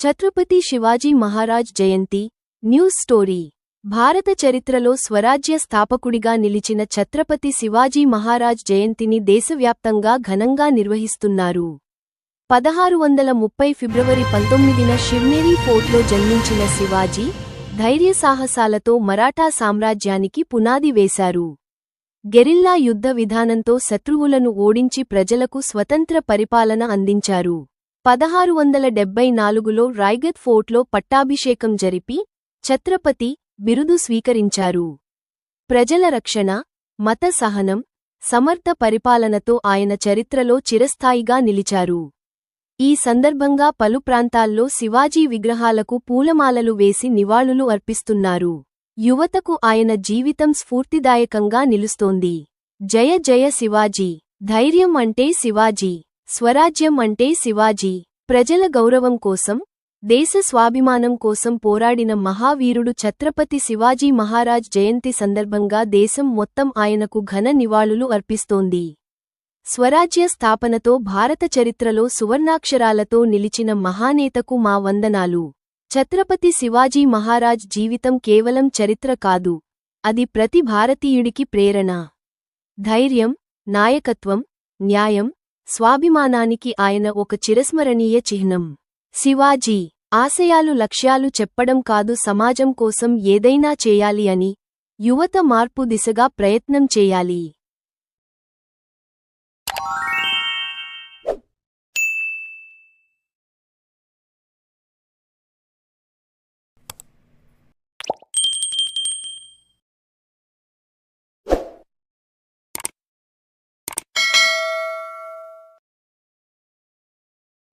Chhatrapati Shivaji Maharaj Jayanti news story. భారత చరిత్రలో స్వరాజ్య స్థాపకుడిగా నిలిచిన ఛత్రపతి శివాజీ మహారాజ్ జయంతిని దేశవ్యాప్తంగా ఘనంగా నిర్వహిస్తున్నారు. పదహారు వందల ముప్పై ఫిబ్రవరి పంతొమ్మిదిన శివ్నేరి ఫోర్ట్లో జన్మించిన శివాజీ ధైర్యసాహసాలతో మరాఠా సామ్రాజ్యానికి పునాది వేశారు. గెరిల్లా యుద్ధ విధానంతో శత్రువులను ఓడించి ప్రజలకు స్వతంత్ర పరిపాలన అందించారు. పదహారు వందల డెబ్బై నాలుగులో రాయ్గత్ ఫోర్ట్లో పట్టాభిషేకం జరిపి ఛత్రపతి బిరుదు స్వీకరించారు. ప్రజల రక్షణ మత సహనం సమర్థ పరిపాలనతో ఆయన చరిత్రలో చిరస్థాయిగా నిలిచారు. ఈ సందర్భంగా పలు ప్రాంతాల్లో శివాజీ విగ్రహాలకు పూలమాలలు వేసి నివాళులు అర్పిస్తున్నారు. యువతకు ఆయన జీవితం స్ఫూర్తిదాయకంగా నిలుస్తోంది. జయ జయ శివాజీ. ధైర్యం అంటే శివాజీ. స్వరాజ్యం అంటే శివాజీ. ప్రజల గౌరవం కోసం దేశ స్వాభిమానం కోసం పోరాడిన మహావీరుడు ఛత్రపతి శివాజీ మహారాజ్ జయంతి సందర్భంగా దేశం మొత్తం ఆయనకు ఘన నివాళులు అర్పిస్తోంది. స్వరాజ్య స్థాపనతో భారత చరిత్రలో సువర్ణాక్షరాలతో నిలిచిన మహానేతకు మా వందనాలు. ఛత్రపతి శివాజీ మహారాజ్ జీవితం కేవలం చరిత్ర కాదు అది ప్రతి భారతీయుడికి ప్రేరణ. ధైర్యం నాయకత్వం న్యాయం స్వాభిమానానికి ఆయన ఒక చిరస్మరణీయ చిహ్నం. శివాజీ ఆశయాలు లక్ష్యాలు చెప్పడం కాదు సమాజం కోసం ఏదైనా చేయాలి అని యువత మార్పు దిశగా ప్రయత్నం చేయాలి.